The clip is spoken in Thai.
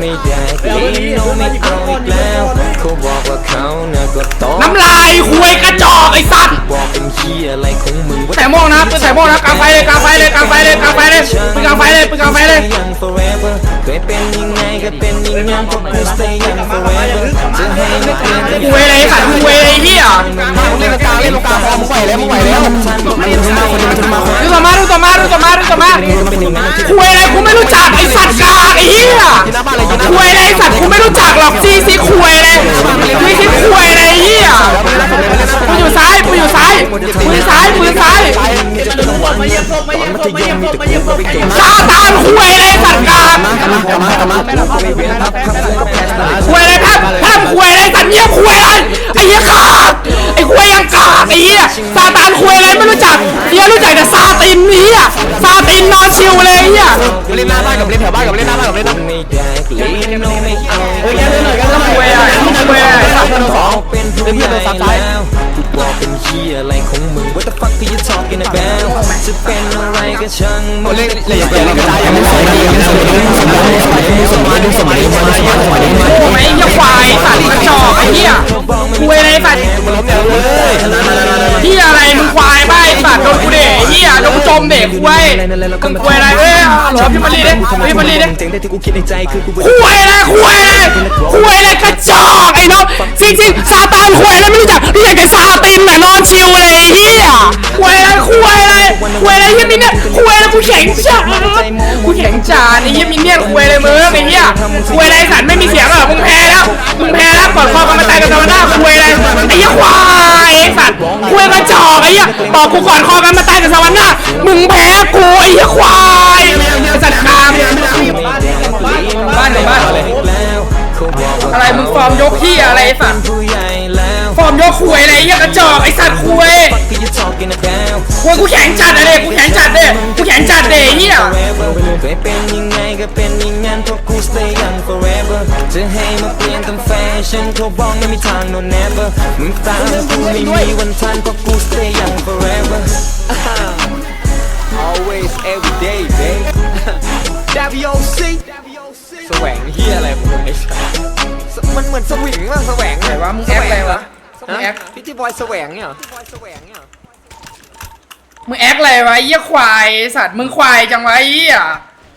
ไม่ได้เกลีโนไม่เอาอีกแล้วเขาบอกว่าเขาเนี่ยก็โตน้ำลายคุยกระจอกไอ้สัตว์บอกเป็นเฮียอะไรของมึงวะใส่โม่งนะปืนใส่โม่งนะกลางไฟเลยกลางไฟเลยกลางไฟเลยกลางไฟเลยปืนกลางไฟเลยปืนกลางไฟเลยยัง forever เคยเป็นยังไงก็เป็นอย่างนั้นเพราะกู stay young forever จะให้ไม่เปลี่ยนแต่คุยอะไรไอ้สัตว์คุยอะไรไอ้เหี้ยมึงเล่นกลางเล่นตรงกลางพอมึงไหวแล้วมึงไหวแล้วดูต่อมาดูต่อมาดูต่อมาดูต่อมาคุยอะไรกูไม่รู้จักไอ้สัตว์กากไอ้เหี้ยกินหน้าบ้านเลยกินหน้าคุยอะไรไอ้สัตว์กูไม่รู้จักหรอกซีซีคุยอะไรซีซีคุยอะไรไอ้เหี้ยปืนอยู่ซ้ายปืนอยู่ซ้ายปืนซ้ายปืนซ้ายซาต ไม่ได้เกลีโนไม่เอาคุยอะไรคุยเว้ยสามคนสองเป็นผู้ใหญ่แล้วกูบอกเป็นเฮียอะไรของมึง What the fuck are you talking about จะเป็นอะไรก็ช่างมึงเล่นเล่นอย่างเล่นกระจายอย่างไม่ใส่ดีอย่างไม่ใส่ดีสมัยดึงสมัยดึงสมัยดึงสมัยดึงสมัยดึงโอ้ยไอ้เหี้ยค มเด็กคุยมึงคุยอะไรเอ้ยหรอพี่มารีดิพี่มารีดิเจ๋งได้ที่กูคิดในใจคือกูคุยอะไรคุยอะไรคุยอะไรกระจอกไอ้น้องจริงๆซาตานคุยอะไรไม่รู้จักรู้จักแต่ซาตินน่ะนอนชิวเลยไอ้เหี้ยคุยอะไรคุยอะไรคุยอะไรเหี้ยมินเนี่ยคุยอะไรกูแข็งจัดกูแข็งจัดไอ้เหี้ยมินเนี่ยคุยอะไรมึงไอ้เหี้ยคุยอะไรสัตว์ไม่มีเสียงหรอมึงแพ้แล้วมึงแพ้แล้วกอดคอกันมาตายกันตะวันหน้าคุยอะไรไอ้เหี้ยควายไอ้สัตว์ อกไอ้เหี้ยบอกกูก่อดคอกันมาตายกันตะวันหน้ามึงแพ้กูไอ้เหี้ยควายสัตว์คามบ้านไหนบ้านแล้าบอะไรมึงฟอร์มยกขี้อะไรสัตว์ฟอร์มยกคุยอะไรไอ้เหี้ยกระจอกไอ้สัตว์คุยคุยกูแข็งจัดอะเด็กกูแข็งจัดเด็กกูแข็งจัดเด็ไอ้เหี้ย จะให้มาเปลี่ยนตามแฟชั่นเขาบอกไม่มีทาง no never มึงตามกูไม่มีวันทันเพราะกู stay young forever always every day babe WOC แสวงเฮียอะไรมึงไอ้สัสมันเหมือนสวิงมากแสวงไหนวะมึงแอคอะไรวะมึงแอคพิธีบอยแสวงเนี่ยเหรอแสวงเนี่ยเหรอมึงแอคอะไรวะไอ้เหี้ยควายไอ้สัตว์มึงควายจังวะไอ้เหี้ย